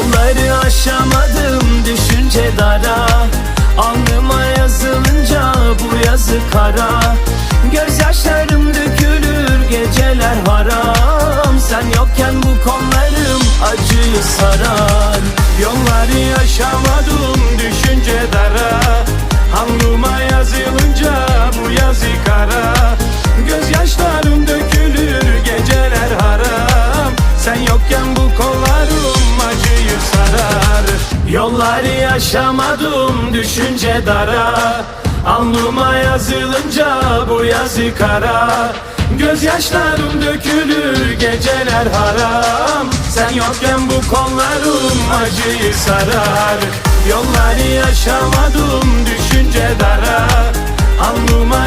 Yolları aşamadım düşünce dara. Alnıma yazılınca bu yazı kara. Gözyaşlarım dökülür geceler haram. Sen yokken bu kollarım acıyı sarar. Yolları aşamadım düşünce dara. Alnıma yazılınca bu yazı kara. Gözyaşlarım dökülür geceler haram. Sen yokken bu kollarım Yolları yaşamadım düşünce dara. Alnıma yazılınca bu yazı kara. Gözyaşlarım dökülür geceler haram. Sen yokken bu kollarım acıyı sarar. Yolları yaşamadım düşünce dara. Alnıma